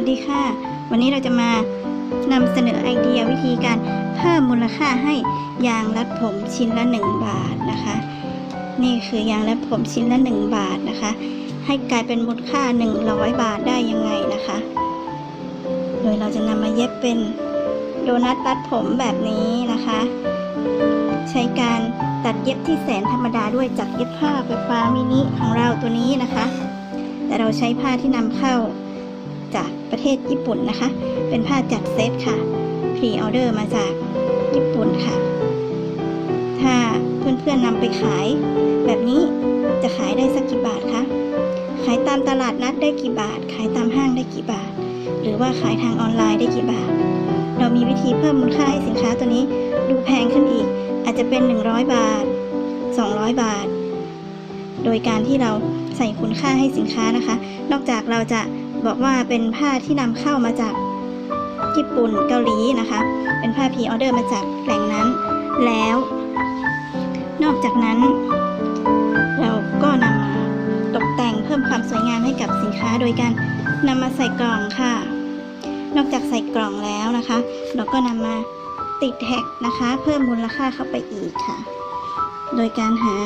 วัสดีค่ะ วันนี้เราจะมานำเสนอไอเดียวิธีการเพิ่มมูลค่าให้ยางรัดผมชิ้นละ 1 บาทนะคะ นี่คือยางรัดผมชิ้นละ 1 บาทนะคะ ให้กลายเป็นมูลค่า 100 บาทได้ยังไงนะคะ โดยเราจะนำมาเย็บเป็นโดนัทรัดผมแบบนี้นะคะ ใช้การตัดเย็บที่แสนธรรมดาด้วยจากเย็บผ้าไฟฟ้ามินิของเราตัวนี้นะคะ แต่เราใช้ผ้าที่นำเข้า จากประเทศญี่ปุ่นนะคะ เป็นผ้าจัดเซตค่ะพรีออเดอร์มาจากญี่ปุ่นค่ะ ถ้าเพื่อนๆนำไปขาย แบบนี้จะขายได้สักกี่บาทคะขายตามตลาดนัดได้กี่บาท ขายตามห้างได้กี่บาท หรือว่าขายทางออนไลน์ได้กี่บาท เรามีวิธีเพิ่มมูลค่าให้สินค้าตัวนี้ดูแพงขึ้นอีก อาจจะเป็น 100 บาท 200 บาท โดยการที่เราใส่คุณค่าให้สินค้านะคะ นอกจากเราจะ บอกว่าเป็นผ้าที่นำเข้ามาจากญี่ปุ่นเกาหลีนะคะ เป็นผ้าพีออเดอร์มาจากแหล่งนั้น แล้ว นอกจากนั้น เราก็นำมาตกแต่งเพิ่มความสวยงามให้กับสินค้าโดยการนำมาใส่กล่องค่ะ นอกจากใส่กล่องแล้วนะคะ เราก็นำมาติดแท็กนะคะ เพิ่มมูลค่าเข้าไปอีกค่ะ โดยการหา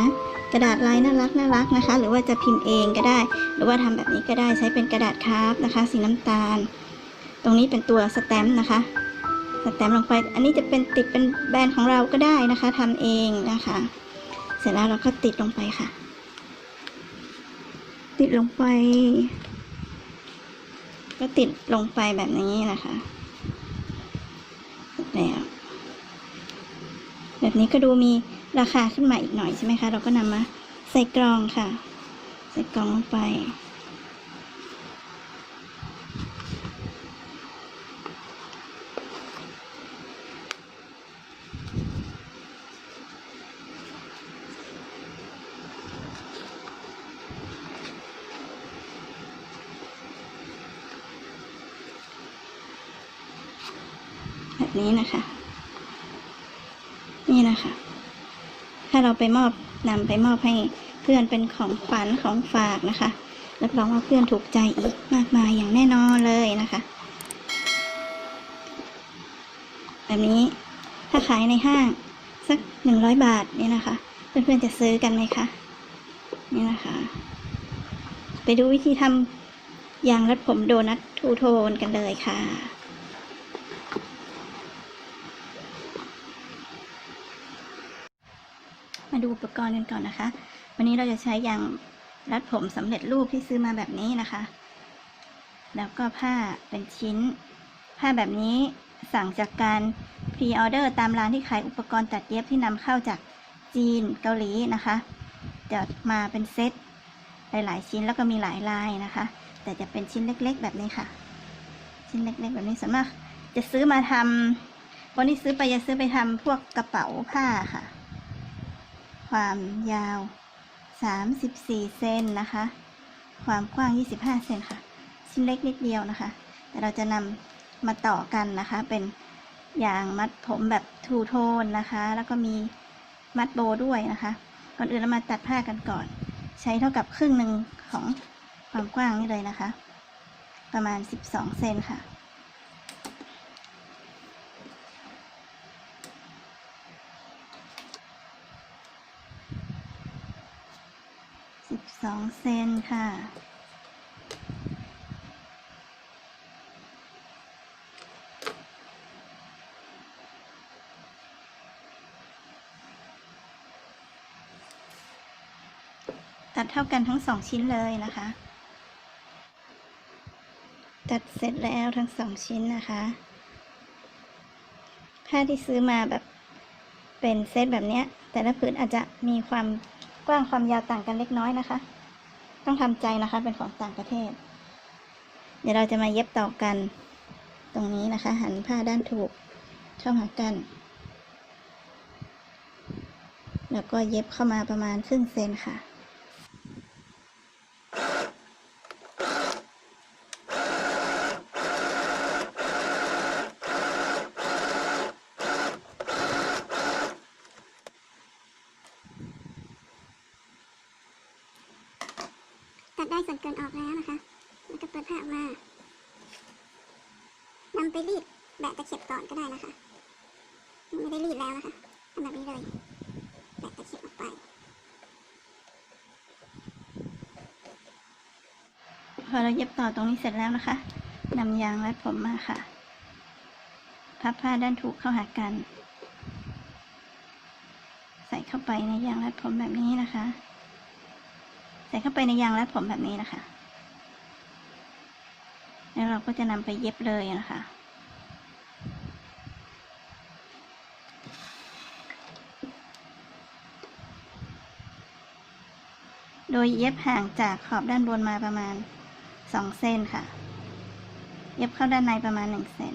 กระดาษลายน่ารักน่ารักนะคะ หรือว่าจะพิมพ์เองก็ได้ หรือว่าทำแบบนี้ก็ได้ใช้เป็นกระดาษคราฟนะคะ สีน้ำตาล ตรงนี้เป็นตัวสแตมป์นะคะสแตมป์ลงไปอันนี้จะเป็นติดเป็นแบรนด์ของเราก็ได้นะคะทำเองนะคะ เสร็จแล้วเราก็ติดลงไปค่ะ ติดลงไป ก็ติดลงไปแบบนี้นะคะแล้วแบบนี้ก็ดูมี ราคาขึ้นมาอีกหน่อยใช่ไหมคะ เราก็นำมาใส่กล่องค่ะ ใส่กล่องลงไป แบบนี้นะคะ นี่นะคะ ถ้า เราไปมอบนำไปมอบให้เพื่อนเป็นของขวัญของฝากนะคะรับรองว่าเพื่อนถูกใจอีกมากมายอย่างแน่นอนเลยนะคะ แบบนี้ถ้าขายในห้างสักหนึ่งร้อยบาทเนี่ยนะคะ เพื่อนๆจะซื้อกันไหมคะนี่นะคะ ไปดูวิธีทำยางรัดผมโดนัททูโทนกันเลยค่ะ มาดูอุ ปกรณ์กันก่อนนะคะ วันนี้เราจะใช้ยางรัดผมสำเร็จรูปที่ซื้อมาแบบนี้นะคะ แล้วก็ผ้าเป็นชิ้น ผ้าแบบนี้สั่งจากการพรีออเดอร์ตามร้านที่ขายอุปกรณ์ตัดเย็บที่นำเข้าจากจีนเกาหลีนะคะจะมาเป็นเซตหลายๆชิ้นแล้วก็มีหลายลายนะคะ แต่จะเป็นชิ้นเล็กๆ แบบนี้ค่ะ ชิ้นเล็กๆ แบบนี้ส่วนมากจะซื้อมาทำคนที่ซื้อไปจะซื้อไปทำพวกกระเป๋าผ้าค่ะ ความยาว 34 เซนนะคะ ความกว้าง 25 เซนค่ะ ชิ้นเล็กนิดเดียวนะคะ แต่เราจะนำมาต่อกันนะคะ เป็นยางมัดผมแบบทูโทนนะคะ แล้วก็มีมัดโบด้วยนะคะ ก่อนอื่นเรามาตัดผ้ากันก่อน ใช้เท่ากับครึ่งหนึ่งของความกว้างนี่เลยนะคะ ประมาณ 12 เซนค่ะ สิบสองเซนค่ะ ตัดเท่ากันทั้งสองชิ้นเลยนะคะ ตัดเสร็จแล้วทั้งสองชิ้นนะคะผ้าที่ซื้อมาแบบเป็นเซตแบบเนี้ยแต่ละผืนอาจจะมีความ กว้างความยาวต่างกันเล็กน้อยนะคะ ต้องทำใจนะคะเป็นของต่างประเทศ เดี๋ยวเราจะมาเย็บต่อกัน ตรงนี้นะคะ หันผ้าด้านถูกเข้าหากัน แล้วก็เย็บเข้ามาประมาณครึ่งเซนค่ะ ตัดได้ส่วนเกินออกแล้วนะคะ แล้วก็เปิดผ้าออกมาำไปรีดแบะตะเข็บก่อนก็ได้นะคะยังไม่ได้รีดแล้วนะคะทำแบบนี้เลย แบะตะเข็บออกไป พอเราเย็บ ต่อตรงนี้เสร็จแล้วนะคะนำยางรัดผมมาค่ะ พับผ้าด้านถูกเข้าหากัน ใส่เข้าไปในยางรัดผมแบบนี้นะคะ ใส่เข้าไปในยางรัดผมแบบนี้นะคะ แล้วเราก็จะนำไปเย็บเลยนะคะโดยเย็บห่างจากขอบด้านบนมาประมาณ 2เซนค่ะ เย็บเข้าด้านในประมาณ1เซน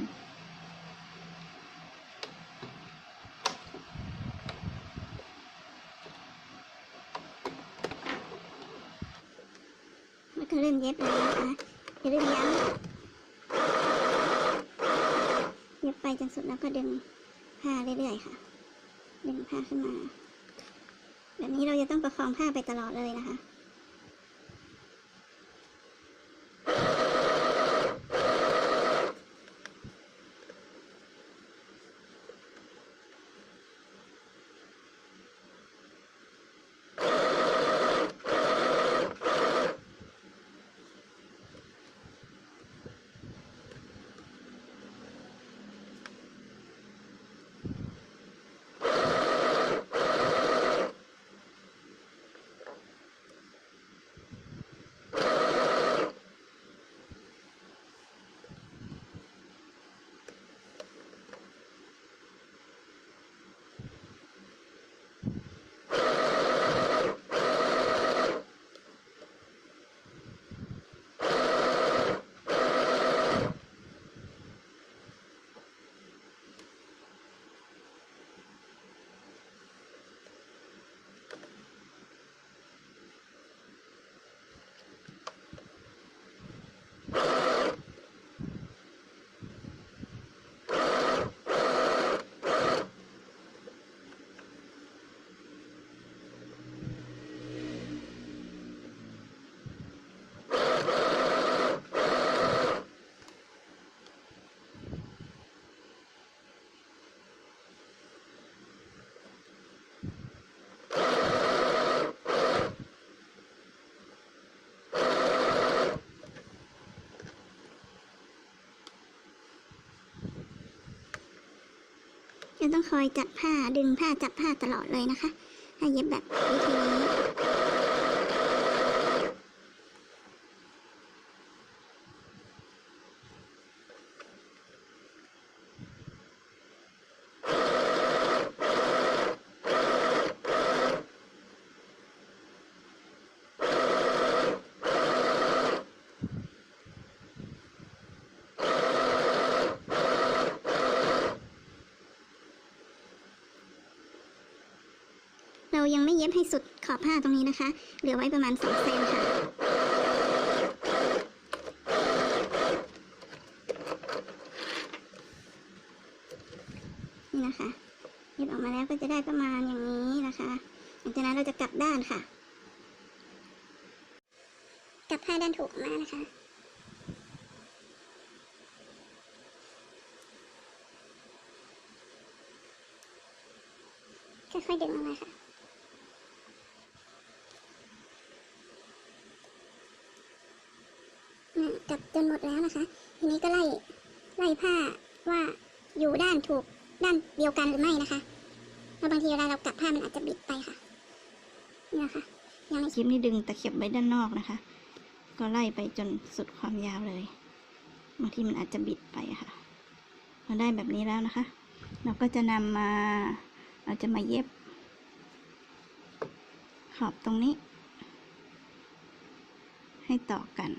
แล้วก็เริ่มเย็บเลยนะคะอย่าลืมย้ำเย็บไปจนสุดแล้วก็ดึงผ้าเรื่อยๆค่ะ ดึงผ้าขึ้นมา แบบนี้เราจะต้องประคองผ้าไปตลอดเลยนะคะ จะต้องคอยจับผ้าดึงผ้าจับผ้าตลอดเลยนะคะ ถ้าเย็บแบบวิธีนี้ ยังไม่เย็บให้สุดขอบผ้าตรงนี้นะคะ เหลือไว้ประมาณ2เซนค่ะ นี่นะคะเย็บออกมาแล้วก็จะได้ประมาณอย่างนี้นะคะหลังจากนั้นเราจะกลับด้านค่ะ กลับผ้าด้านถูกออกมานะคะค่อยๆดึงออกมาค่ะ อะกลับจนหม ดแล้วนะคะ ทีนี้ก็ไล่ไล่ผ้าว่าอยู่ด้านถูกด้านเดียวกันหรือไม่นะคะแล้วบางทีเวลาเรากลับผ้ามันอาจจะบิดไปค่ะนี่นะคะยังไม่คลิปนี้ดึงตะเข็บไว้ด้านนอกนะคะ ก็ไล่ไปจนสุดความยาวเลยบางทีมันอาจจะบิดไปค่ะพอได้แบบนี้แล้วนะคะ เราก็จะนำมาเราจะมาเย็บ ขอบตรงนี้ ให้ต่อกัน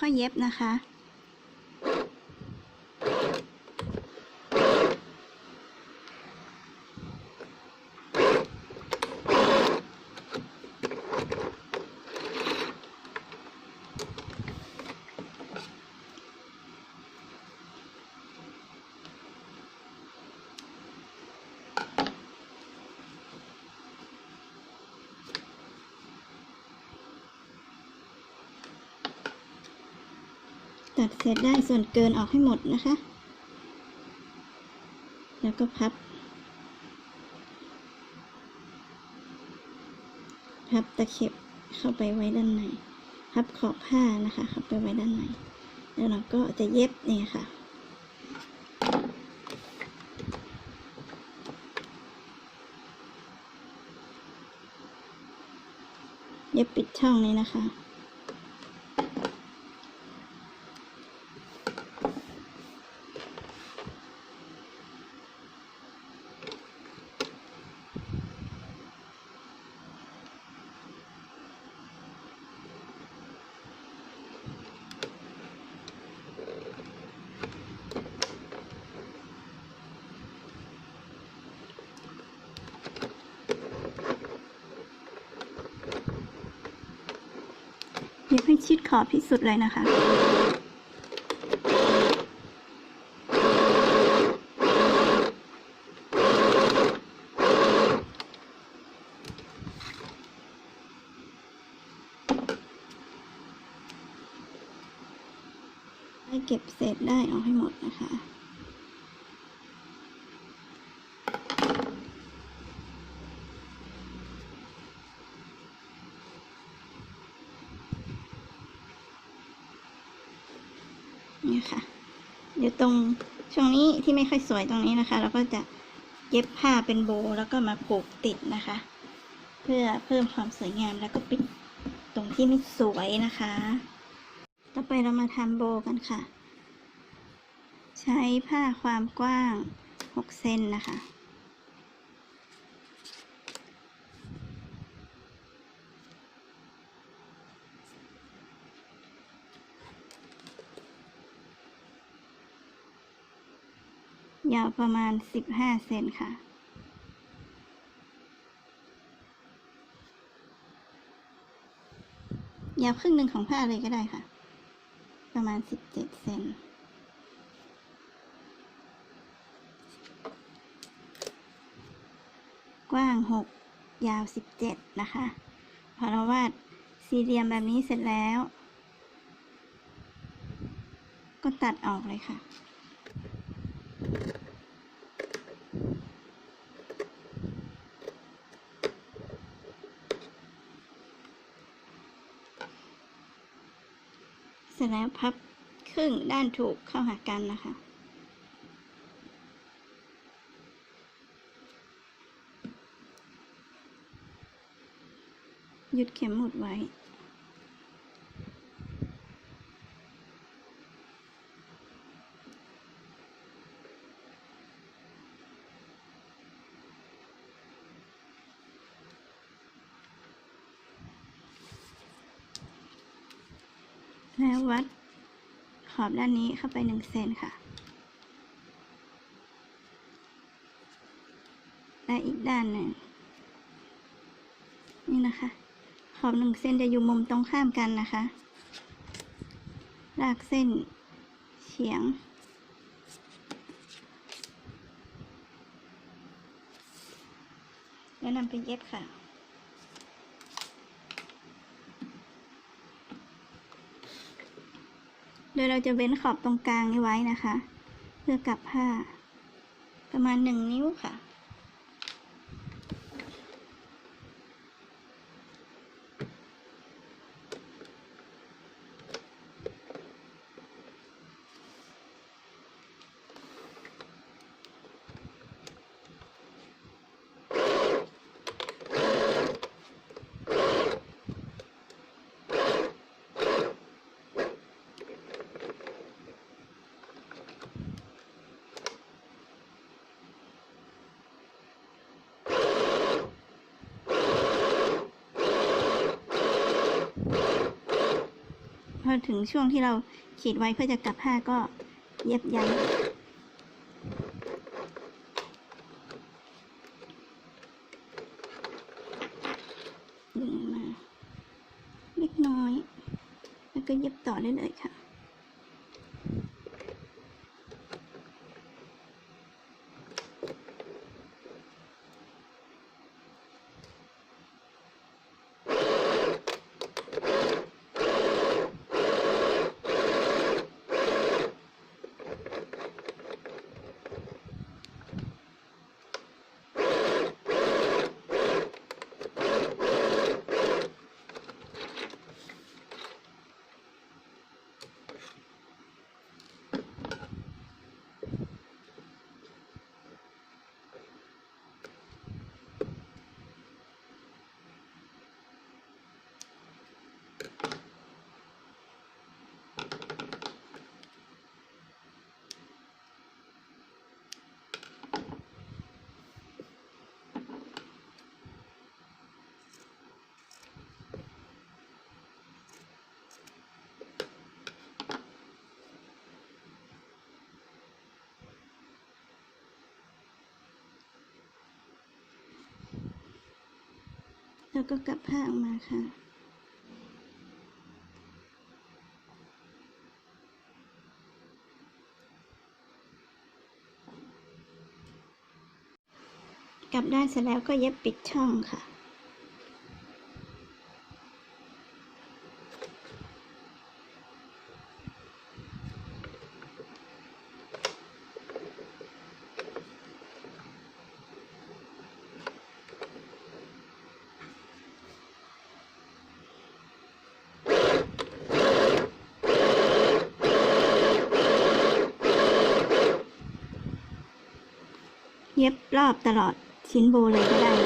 ค่อยๆเย็บนะคะ ตัดเศษได้ส่วนเกินออกให้หมดนะคะ แล้วก็พับ พับตะเข็บเข้าไปไว้ด้านใน พับขอบผ้านะคะ เข้าไปไว้ด้านใน แล้วเราก็จะเย็บนี่ค่ะเย็บปิดช่องนี้นะคะ ชิดขอบที่สุดเลยนะคะให้เก็บเศษได้ออกให้หมดนะคะ นี่ค่ะ เดี๋ยวตรงช่วงนี้ ที่ไม่ค่อยสวยตรงนี้นะคะ เราก็จะเย็บผ้าเป็นโบแล้วก็มาผูกติดนะคะ เพื่อเพิ่มความสวยงามแล้วก็ปิดตรงที่ไม่สวยนะคะ ต่อไปเรามาทำโบกันค่ะ ใช้ผ้าความกว้าง 6 เซนนะคะ ยาวประมาณ 15 เซนค่ะ ยาวครึ่งหนึ่งของผ้าเลยก็ได้ค่ะ ประมาณ 17 เซนกว้าง 6 ยาว 17 นะคะ พอเราวาดสี่เหลี่ยมแบบนี้เสร็จแล้ว ก็ตัดออกเลยค่ะ สร็จแล้วพับครึ่งด้านถูกเข้าหากันนะคะ หยุดเข็มหมุดไว้ ววัดขอบด้านนี้เข้าไปหนึ่งเซนค่ะ และอีกด้านหนึ่ง นี่นะคะ ขอบหนึ่งเส้นจะอยู่มุมตรงข้ามกันนะคะลากเส้นเฉียง แล้วนำไปเย็บค่ะ โดยเราจะเว้นขอบตรงกลางนี้ไว้นะคะ เพื่อกลับผ้า ประมาณหนึ่งนิ้วค่ะ อถึงช่วงที่เราขีดไว้เพื่อจะกลับผ้าก็เย็บยันดึงมา เล็กน้อย แล้วก็เย็บต่อได้เลยค่ะ แล้วก็กลับผ้าออกมาค่ะ กลับด้านเสร็จแล้วก็เย็บปิดช่องค่ะ รอบตลอดชิ้นโบเลยก็ได้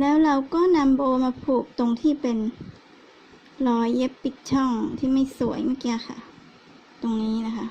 แล้วเราก็นำโบมาผูกตรงที่เป็นรอยเย็บปิดช่องที่ไม่สวยเมื่อกี้ค่ะ ตรงนี้นะคะ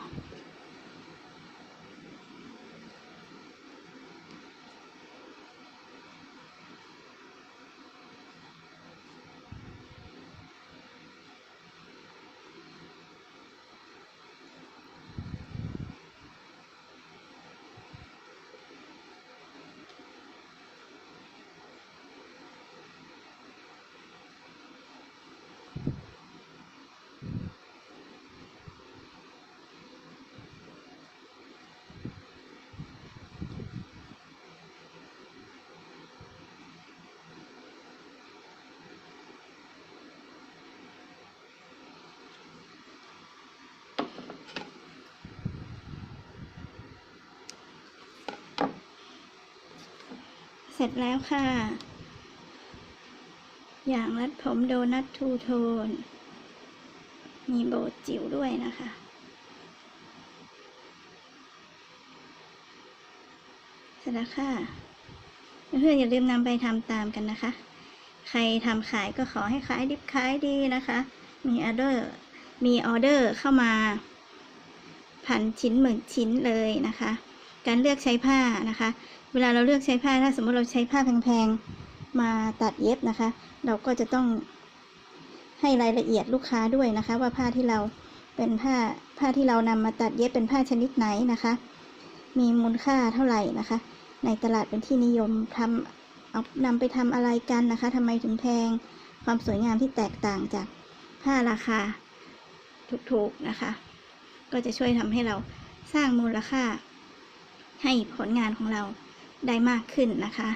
เสร็จแล้วค่ะ อย่างรัดผมโดนัททูโทน มีโบจิ๋วด้วยนะคะเสร็จแล้วค่ะเพื่อนๆอย่าลืมนำไปทำตามกันนะคะ ใครทำขายก็ขอให้ขายดิบขายดีนะคะ มีออเดอร์ มีออเดอร์เข้ามาพันชิ้นหมื่นชิ้นเลยนะคะ การเลือกใช้ผ้านะคะ เวลาเราเลือกใช้ผ้าถ้าสมมติเราใช้ผ้าแพงๆมาตัดเย็บนะคะ เราก็จะต้องให้รายละเอียดลูกค้าด้วยนะคะ ว่าผ้าที่เราเป็นผ้าผ้าที่เรานำมาตัดเย็บเป็นผ้าชนิดไหนนะคะ มีมูลค่าเท่าไหร่นะคะ ในตลาดเป็นที่นิยมทำเอานำไปทำอะไรกันนะคะทำไมถึงแพงความสวยงามที่แตกต่างจากผ้าราคาถูกๆนะคะ ก็จะช่วยทำให้เราสร้างมูลค่า ให้ผลงานของเราได้มากขึ้นนะคะ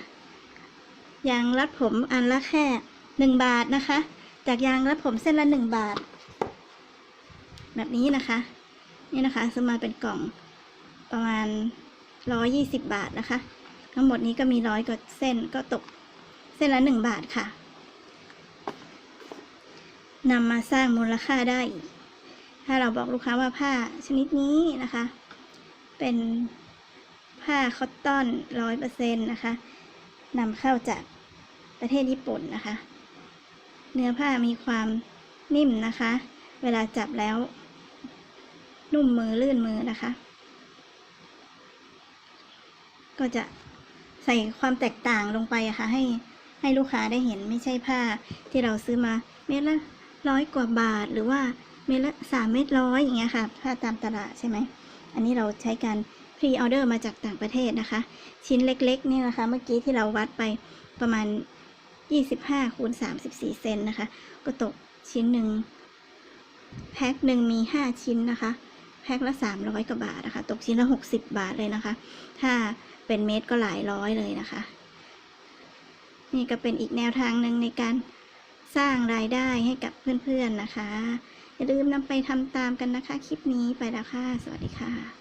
ยางรัดผมอันละแค่หนึ่งบาทนะคะ จากยางรัดผมเส้นละหนึ่งบาท แบบนี้นะคะนี่นะคะซื้อมาเป็นกล่องประมาณร้อยี่สิบบาทนะคะ ทั้งหมดนี้ก็มีร้อยกว่าเส้นก็ตกเส้นละหนึ่งบาทค่ะนำมาสร้างมูลค่าได้ ถ้าเราบอกลูกค้าว่าผ้าชนิดนี้นะคะ เป็น ผ้าคอตตอนร้อยเปอร์เซ็นต์นะคะนำเข้าจากประเทศญี่ปุ่นนะคะ เนื้อผ้ามีความนิ่มนะคะ เวลาจับแล้ว นุ่มมือลื่นมือนะคะ ก็จะใส่ความแตกต่างลงไปอะค่ะ ให้ให้ลูกค้าได้เห็นไม่ใช่ผ้าที่เราซื้อมาเม็ดละร้อยกว่าบาทหรือว่าเม็ดละสามเม็ดร้อยอย่างเงี้ยค่ะ ผ้าตามตลาดใช่ไหม อันนี้เราใช้การ พรีออเดอร์มาจากต่างประเทศนะคะ ชิ้นเล็กๆนี่นะคะ เมื่อกี้ที่เราวัดไปประมาณ 25คูณ34 เซนนะคะ ก็ตกชิ้นหนึ่งแพ็คหนึ่งมี 5 ชิ้นนะคะ แพ็คละ 300 กว่าบาทนะคะ ตกชิ้นละ 60 บาทเลยนะคะ ถ้าเป็นเม็ดก็หลายร้อยเลยนะคะ นี่ก็เป็นอีกแนวทางหนึ่งในการสร้างรายได้ให้กับเพื่อนๆนะคะ อย่าลืมนำไปทำตามกันนะคะ คลิปนี้ไปแล้วค่ะ สวัสดีค่ะ